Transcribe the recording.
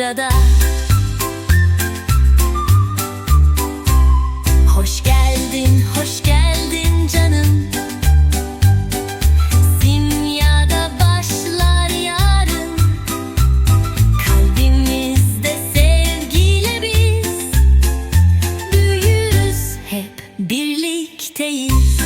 burada. Hoş geldin, hoş geldin canım. Simyada başlar yarın. Kalbimizde sevgiyle biz. Büyürüz hep birlikteyiz.